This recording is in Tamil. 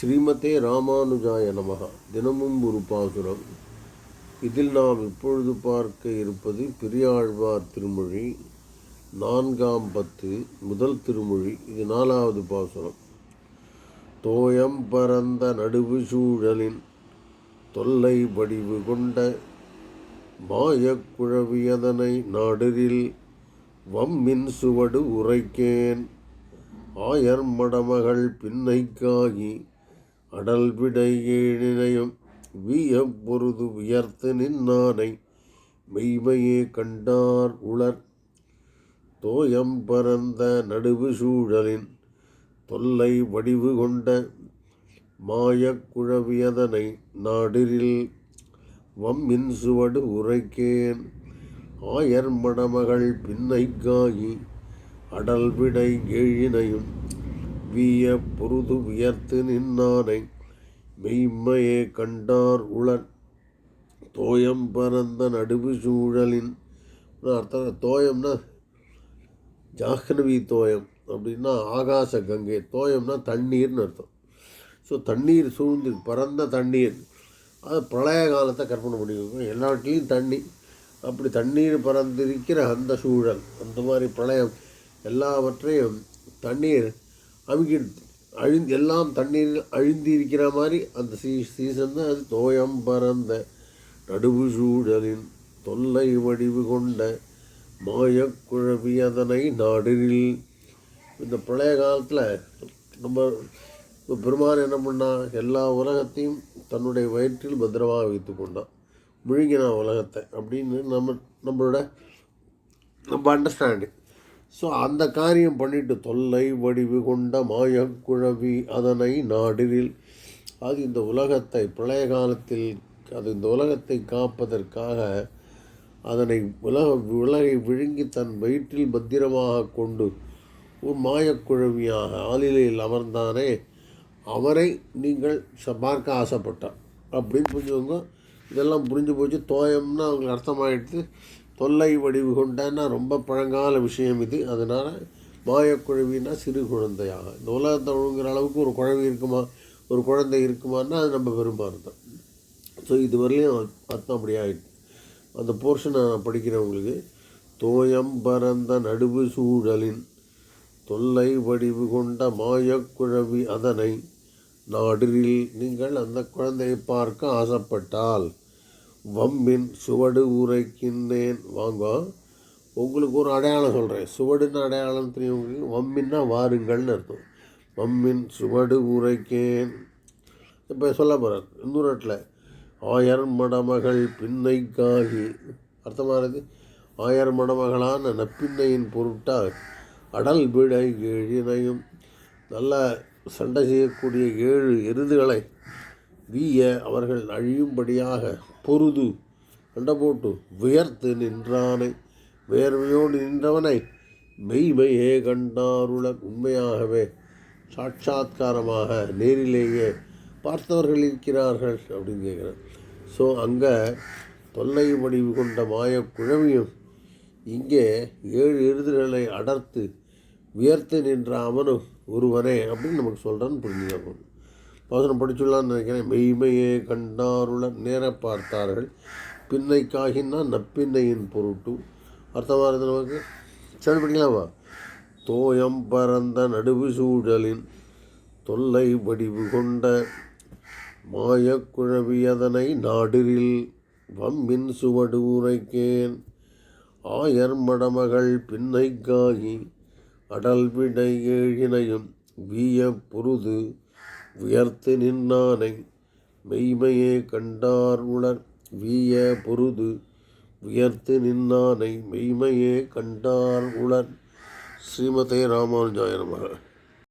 ஸ்ரீமதே ராமானுஜாய நமக. தினமும் ஒரு பாசுரம். இதில் நாம் இப்பொழுது பார்க்க இருப்பது பெரியாழ்வார் திருமொழி நான்காம் பத்து முதல் திருமொழி இது நாலாவது பாசுரம். தோயம் பரந்த நடுவு சூழலின் தொல்லை வடிவு கொண்ட மாயக்குழவியதனை நாடரில் வம்மின் சுவடு உரைக்கேன். ஆயர் மடமகள் பின்னைக்காகி அடல் விடை ஏழினையும் வியப்பொருது உயர்த்து நின்னானை. மெய்மையே கண்டார் உளர் தோயம் பரந்த நடுவு சூழலின் தொல்லை வடிவு கொண்ட மாயக்குழவியதனை நாடிரில் வம்மின் சுவடு உரைக்கேன். ஆயர் மடமகள் பின்னைக்காயி அடல் விடை ஏழினையும் வீய பொருது வியர்த்து நின்னானை மெய்மையே கண்டார் உளன். தோயம் பரந்த நடுவு சூழலின் அர்த்தம்? தோயம்னா ஜாஹ்னவி தோயம் அப்படின்னா ஆகாச கங்கை தோயம்னா தண்ணீர்னு அர்த்தம். ஸோ தண்ணீர் சூழ்ந்து பரந்த தண்ணீர். அது பிரளய காலத்தை கற்பனை பண்ணிக்கோங்க. எல்லா தண்ணி அப்படி தண்ணீர் பறந்திருக்கிற அந்த சூழல் அந்த மாதிரி பிரளயம் எல்லாவற்றையும் தண்ணீர் அவங்க அழிந்து எல்லாம் தண்ணீரில் அழிந்து இருக்கிற மாதிரி அந்த சீ சீசன் தான் அது. தோயம் பறந்த நடுவு சூழலின் தொல்லை வடிவு கொண்ட மாயக்குழவி அதனை நாடில் இந்த பழைய காலத்தில் நம்ம இப்போ பெருமான் என்ன பண்ணால் எல்லா உலகத்தையும் தன்னுடைய வயிற்றில் பத்திரமாக வைத்து கொண்டான். முழுங்கினான் உலகத்தை அப்படின்னு நம்ம நம்மளோட நம்ம அண்டர்ஸ்டாண்டிங் ஸோ அந்த காரியம் பண்ணிட்டு தொல்லை வடிவு கொண்ட மாயக்குழவி அதனை நாடில் அது இந்த உலகத்தை பிரளய காலத்தில் அது இந்த உலகத்தை காப்பதற்காக அதனை உலக உலகை விழுங்கி தன் வயிற்றில் பத்திரமாக கொண்டு ஒரு மாயக்குழவியாக ஆளிலையில் அமர்ந்தானே அவரை நீங்கள் ச- பார்க்க ஆசைப்பட்டார் அப்படின்னு புரிஞ்சவங்க இதெல்லாம் புரிஞ்சு போச்சு. தோயம்னா அவங்களுக்கு அர்த்தமாயிடுது தொல்லை வடிவு கொண்டன்னா ரொம்ப பழங்கால விஷயம் இது. அதனால் மாயக்குழவின்னா சிறு குழந்தையாக. இந்த உலகத்தை ஒழுங்குற அளவுக்கு ஒரு குழவி இருக்குமா? ஒரு குழந்தை இருக்குமான்னா அது நம்ம பெரும்பார்த்தம் ஸோ இதுவரையிலையும் அர்த்தம் அப்படி ஆகிட்டு அந்த போர்ஷனை நான் படிக்கிறவங்களுக்கு தோயம் பரந்த நடுவு சூழலின் தொல்லை வடிவு கொண்ட மாயக்குழவி அதனை நாடில் நீங்கள் அந்த குழந்தையை பார்க்க ஆசைப்பட்டால் வம்மின் சுவடு உரைக்கின்றேன். வாங்க. உங்களுக்கு ஒரு அடையாளம் சொல்கிறேன் சுவடுன்னு அடையாளம் தெரியும் உங்களுக்கு? வம்மின்னா வாருங்கள்னு அர்த்தம். வம்மின் சுவடு உரைக்கேன். இப்போ சொல்ல போகிறார் இன்னொரு இடத்துல ஆயர் மடமகள் பின்னைக்காகி அர்த்தமானது ஆயர் மடமகளான நப்பின்னையின் பொருட்டால் அடல் விடை எழினையும் நல்ல சண்டை செய்யக்கூடிய ஏழு எருதுகளை வீய அவர்கள் அழியும்படியாக பொருது கண்ட போட்டு உயர்த்து நின்றானை. வேர்வையோடு நின்றவனை மெய்மையே கண்டாருள உண்மையாகவே சாட்சாத்காரமாக நேரிலேயே பார்த்தவர்கள் இருக்கிறார்கள் அப்படின்னு கேட்குறேன் ஸோ அங்கே தொல்லை வடிவு கொண்ட மாய குழவியும் இங்கே ஏழு எழுதுகளை அடர்த்து உயர்த்து நின்ற அவனும் ஒருவனே அப்படின்னு நமக்கு சொல்கிறான்னு புரிஞ்சுக்கணும். பாசனம் படிச்சுள்ளான்னு நினைக்கிறேன். மெய்மையே கண்டாருள நேர பார்த்தார்கள். பின்னை காகின்னா நப்பின்னையின் பொருட்டு. அர்த்தமாக இருந்தது நமக்கு? சரி படிக்கலாமா தோயம் பரந்த நடுவு சூழலின் தொல்லை வடிவு கொண்ட மாயக்குழவியதனை நாடிரில் வம்மின் சுவடு உரைக்கேன். ஆயர் மடமகள் பின்னைக்காகி அடல்விடை ஏழினையும் வீய பொருது உயர்த்து நின்னானை. மெய்மையே கண்டார் உளர் வீய பொருது. உயர்த்து நின்னானை மெய்மையே கண்டார் உளர். ஸ்ரீமதே ராமானுஜாய நமக.